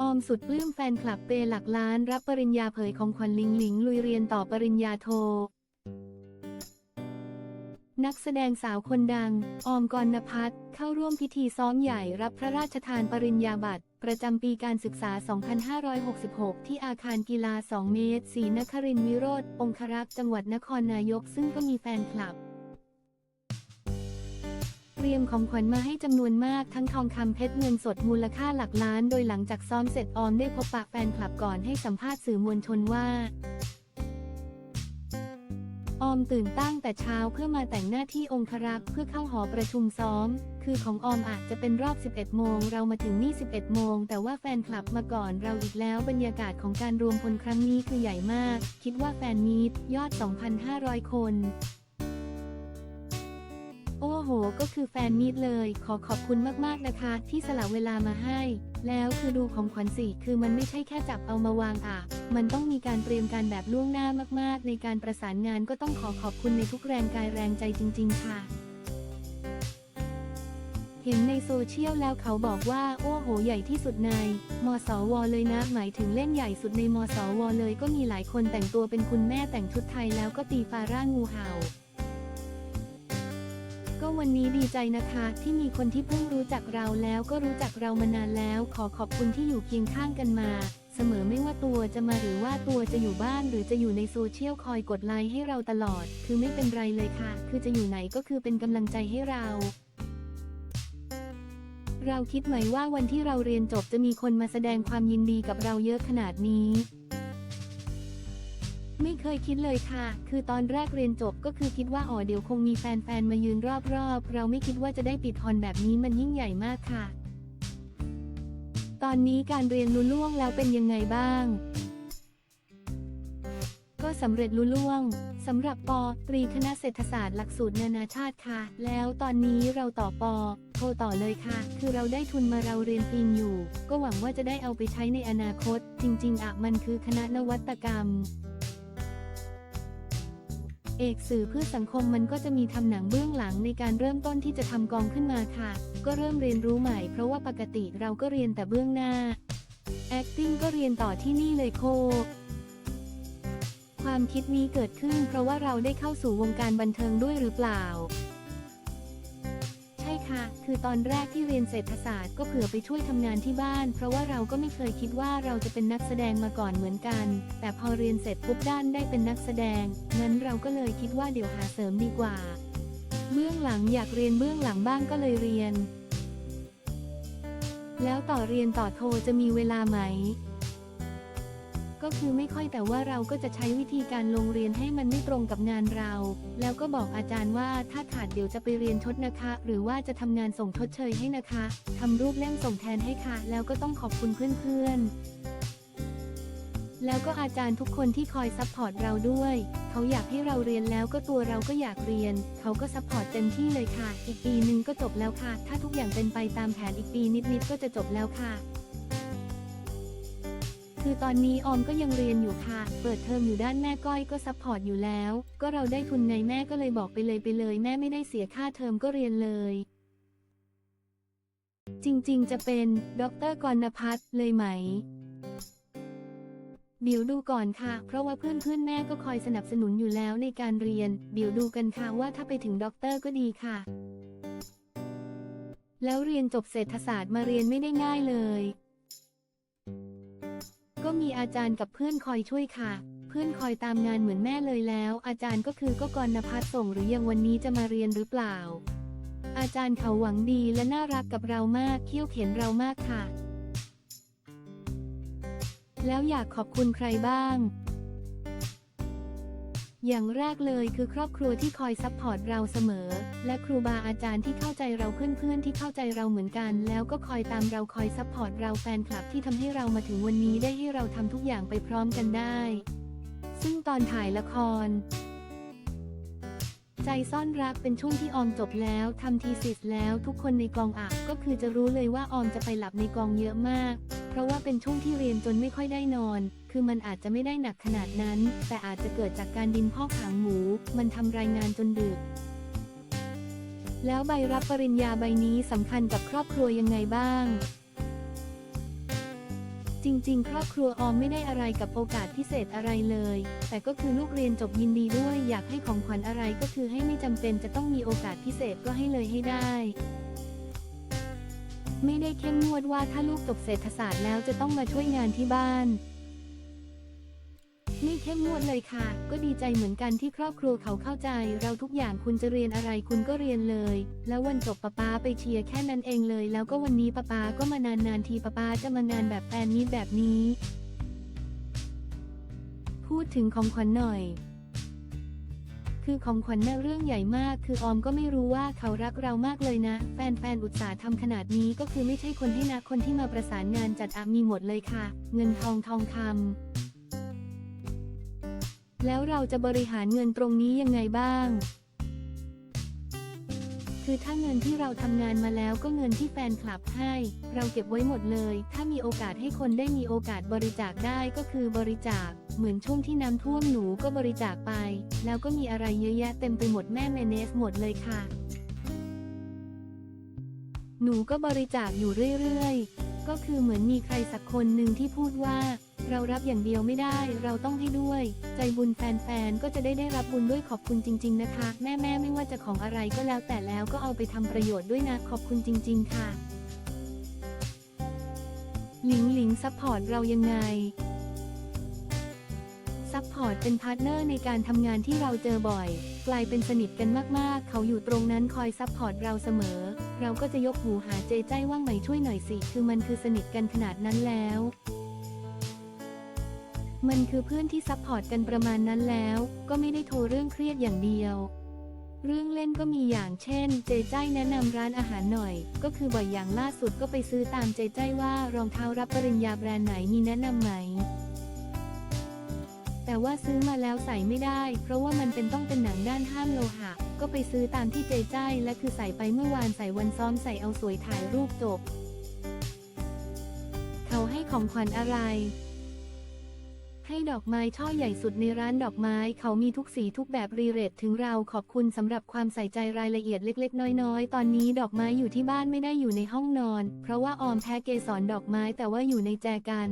ออมสุดปลื้มแฟนคลับเปหลักล้านรับปริญญาเผยของขวัญลิงหลิงลุยเรียนต่อปริญญาโท นักแสดงสาวคนดัง ออมกรณพัฒน์เข้าร่วมพิธีซ้อมใหญ่รับพระราชทานปริญญาบัตร ประจำปีการศึกษา 2566 ที่อาคารกีฬา 2 เมตรศรีนครินทร์วิโรธองครักษ์จังหวัดนครนายกซึ่งก็มีแฟนคลับ เตรียมของขวัญมาให้จำนวนมากทั้งทองคำเพชรเงินสดมูลค่าหลักล้าน โดยหลังจากซ้อมเสร็จออมได้พบปะแฟนคลับก่อนให้สัมภาษณ์สื่อมวลชนว่า ออมตื่นตั้งแต่เช้าเพื่อมาแต่งหน้าที่องครักษ์เพื่อเข้าหอประชุมซ้อม คือของออมอาจจะเป็นรอบ 11 โมง เรามาถึงนี่ 11 โมง แต่ว่าแฟนคลับมาก่อนเราอีกแล้วบรรยากาศของการรวมพลครั้งนี้คือใหญ่มาก คิดว่าแฟนมีตยอด 2,500 คน โอ้โห ก็คือแฟนมีดเลย ขอขอบคุณมากๆนะคะ ที่สละเวลามาให้ แล้วคือดูของขวัญสิคือมันไม่ใช่แค่จับเอามาวางอะ มันต้องมีการเตรียมการแบบล่วงหน้ามากๆ ในการประสานงานก็ต้องขอขอบคุณในทุกแรงกายแรงใจจริง ๆ ค่ะ เห็นในโซเชียลแล้วเขาบอกว่า โอ้โห ใหญ่ที่สุดใน มสว เลยนะ หมายถึงเล่นใหญ่สุดในมสว เลยก็มีหลายคนแต่งตัวเป็นคุณแม่แต่งชุดไทยแล้วก็ตีฟาร่างูเห่า วันนี้ดีใจนะคะ ที่มีคนที่เพิ่งรู้จักเราแล้วก็รู้จักเรามานานแล้ว ขอขอบคุณที่อยู่เคียงข้างกันมา เสมอไม่ว่าตัวจะมาหรือว่าตัวจะอยู่บ้านหรือจะอยู่ในโซเชียลคอยกดไลค์ให้เราตลอด คือไม่เป็นไรเลยค่ะ คือจะอยู่ไหนก็คือเป็นกำลังใจให้เราเราคิดไหมว่าวันที่เราเรียนจบจะมีคนมาแสดงความยินดีกับเราเยอะขนาดนี้ ไม่เคยคิดเลยค่ะ คือตอนแรกเรียนจบก็คือคิดว่าอ๋อเดี๋ยวคงมีแฟนๆ มายืนรอบๆ เราไม่คิดว่าจะได้ปิดฮอนแบบนี้มันยิ่งใหญ่มากค่ะ ตอนนี้การเรียนลุล่วงแล้วเป็นยังไงบ้าง ก็สำเร็จลุล่วงสำหรับปอตรีคณะเศรษฐศาสตร์หลักสูตรนานาชาติค่ะ แล้วตอนนี้เราต่อปอโทรต่อเลยค่ะ คือเราได้ทุนมาเราเรียนปีนอยู่ ก็หวังว่าจะได้เอาไปใช้ในอนาคต จริง ๆอะมันคือคณะนวัตกรรม เอกสื่อเพื่อสังคมมันก็จะมีทำหนังเบื้องหลังในการเริ่มต้นที่จะทำกองขึ้นมาค่ะ ก็เริ่มเรียนรู้ใหม่ เพราะว่าปกติเราก็เรียนแต่เบื้องหน้า acting ก็เรียนต่อที่นี่เลยโค ความคิดนี้เกิดขึ้น เพราะว่าเราได้เข้าสู่วงการบันเทิงด้วยหรือเปล่า ค่ะ คือตอนแรกที่เรียนเศรษฐศาสตร์ก็เผื่อไปช่วยทำงานที่บ้าน เพราะว่าเราก็ไม่เคยคิดว่าเราจะเป็นนักแสดงมาก่อนเหมือนกัน แต่พอเรียนเสร็จปุ๊บด้านได้เป็นนักแสดง งั้นเราก็เลยคิดว่าเดี๋ยวหาเสริมดีกว่า เบื้องหลังอยากเรียนเบื้องหลังบ้างก็เลยเรียน แล้วต่อเรียนต่อโทจะมีเวลาไหม ก็คือไม่ค่อยแต่ว่าเราก็จะใช้วิธีการลงเรียนให้มันไม่ตรงกับงานเรา แล้วก็บอกอาจารย์ว่าถ้าขาดเดี๋ยวจะไปเรียนชดนะคะ หรือว่าจะทำงานส่งทดเชยให้นะคะทำรูปเล่มส่งแทนให้ค่ะ แล้วก็ต้องขอบคุณเพื่อนๆ แล้วก็อาจารย์ทุกคนที่คอยซัพพอร์ตเราด้วย เขาอยากให้เราเรียนแล้วก็ตัวเราก็อยากเรียน เขาก็ซัพพอร์ตเต็มที่เลยค่ะ อีกปีนึงก็จบแล้วค่ะ ถ้าทุกอย่างเป็นไปตามแผนอีกปีนิดๆก็จะจบแล้วค่ะ คือตอนนี้ออมก็ยังเรียนอยู่ค่ะ เปิดเทอมอยู่ด้านแม่ก้อยก็ซัพพอร์ตอยู่แล้ว ก็เราได้ทุนไงแม่ก็เลยบอกไปเลยไปเลย แม่ไม่ได้เสียค่าเทอมก็เรียนเลย จริงๆ จะเป็นดรกรณพัฒน์เลยไหมเดี๋ยวดูก่อนค่ะ เพราะว่าเพื่อนๆแม่ก็คอยสนับสนุนอยู่แล้วในการเรียนเดี๋ยวดูกันค่ะว่าถ้าไปถึงด็อกเตอร์ก็ดีค่ะ แล้วเรียนจบเศรษฐศาสตร์มาเรียนไม่ได้ง่ายเลย ก็มีอาจารย์กับเพื่อนคอยช่วยค่ะ เพื่อนคอยตามงานเหมือนแม่เลยแล้ว อาจารย์ก็คือก็กรณพัฒน์ส่งหรือยังวันนี้จะมาเรียนหรือเปล่า อาจารย์เขาหวังดีและน่ารักกับเรามากเขี่ยวเข็นเรามากค่ะ แล้วอยากขอบคุณใครบ้าง อย่างแรกเลยคือครอบครัวที่คอยซัพพอร์ตเราเสมอ และครูบาอาจารย์ที่เข้าใจเราเพื่อนๆที่เข้าใจเราเหมือนกัน แล้วก็คอยตามเราคอยซัพพอร์ตเราแฟนคลับที่ทำให้เรามาถึงวันนี้ได้ให้เราทำทุกอย่างไปพร้อมกันได้ ซึ่งตอนถ่ายละคร ใจซ่อนรักเป็นช่วงที่ออมจบแล้วทำทีสิสแล้วทุกคนในกองอะก็คือจะรู้เลยว่าออมจะไปหลับในกองเยอะมาก เพราะว่าเป็นช่วงที่เรียนจนไม่ค่อยได้นอน คือมันอาจจะไม่ได้หนักขนาดนั้น แต่อาจจะเกิดจากการดินพอกหางหมู มันทำรายงานจนดึก แล้วใบรับปริญญาใบนี้สำคัญกับครอบครัวยังไงบ้าง จริง ๆ ครอบครัวออมไม่ได้อะไรกับโอกาสพิเศษอะไรเลย แต่ก็คือลูกเรียนจบยินดีด้วย อยากให้ของขวัญอะไรก็คือให้ไม่จำเป็นจะต้องมีโอกาสพิเศษก็ให้เลยให้ได้ ไม่ได้เข้มงวดว่าถ้าลูกจบเศรษฐศาสตร์แล้วจะต้องมาช่วยงานที่บ้านนี่เข้มงวดเลยค่ะ ก็ดีใจเหมือนกันที่ครอบครัวเขาเข้าใจ เราทุกอย่างคุณจะเรียนอะไรคุณก็เรียนเลย แล้ววันจบป้าป้าไปเชียร์แค่นั้นเองเลย แล้วก็วันนี้ป้าป้าก็มานานๆทีป้าป้าจะมางานแบบแฟนนี้แบบนี้ พูดถึงของขวัญหน่อย คือของขวัญน่ะเรื่องใหญ่มาก คือออมก็ไม่รู้ว่าเขารักเรามากเลยนะ แฟนๆอุตส่าห์ทำขนาดนี้ก็คือไม่ใช่คนที่นะคนที่มาประสานงานจัดอามีหมดเลยค่ะ เงินทองทองคำแล้วเราจะบริหารเงินตรงนี้ยังไงบ้าง คือถ้าเงินที่เราทำงานมาแล้วก็เงินที่แฟนคลับให้ เราเก็บไว้หมดเลย ถ้ามีโอกาสให้คนได้มีโอกาสบริจาคได้ก็คือบริจาค เหมือนช่วงที่น้ำท่วมหนูก็บริจาคไป แล้วก็มีอะไรเยอะแยะเต็มไปหมดแม่เมเนสหมดเลยค่ะ หนูก็บริจาคอยู่เรื่อยๆ ก็คือเหมือนมีใครสักคนหนึ่งที่พูดว่า เรารับอย่างเดียวไม่ได้ เราต้องให้ด้วย ใจบุญแฟนๆ ก็จะได้ได้รับบุญด้วยขอบคุณจริง ๆ นะคะ แม่ๆ ไม่ว่าจะของอะไรก็แล้วแต่แล้วก็เอาไปทำประโยชน์ด้วยนะ ขอบคุณจริง ๆ ค่ะ หลิงหลิงซัพพอร์ตเรายังไงซัพพอร์ตเป็นพาร์ทเนอร์ในการทำงานที่เราเจอบ่อย กลายเป็นสนิทกันมากๆ เขาอยู่ตรงนั้นคอยซัพพอร์ตเราเสมอ เราก็จะยกหูหาเจใจว่างไหมช่วยหน่อยสิ คือมันคือสนิทกันขนาดนั้นแล้ว มันคือเพื่อนที่ซัพพอร์ตกันประมาณนั้นแล้ว ก็ไม่ได้โทรเรื่องเครียดอย่างเดียว เรื่องเล่นก็มีอย่างเช่น เจใจแนะนำร้านอาหารหน่อย ก็คือบ่อยอย่างล่าสุดก็ไปซื้อตามเจใจว่ารองเท้ารับปริญญาแบรนด์ไหนมีแนะนำไหมแต่ว่าซื้อมาแล้วใส่ไม่ได้ เพราะว่ามันเป็นต้องเป็นหนังด้านห้ามโลหะ ก็ไปซื้อตามที่เจใจและคือใส่ไปเมื่อวานใส่วันซ้อมใส่เอาสวยถ่ายรูปจบ เขาให้ของขวัญอะไร ให้ดอกไม้ช่อใหญ่สุดในร้านดอกไม้ เขามีทุกสีทุกแบบรีเรทถึงเราขอบคุณสำหรับความใส่ใจรายละเอียดเล็ก ๆ น้อยๆ ตอนนี้ดอกไม้อยู่ที่บ้านไม่ได้อยู่ในห้องนอน เพราะว่าออมแพ้เกสรดอกไม้แต่ว่าอยู่ในแจกัน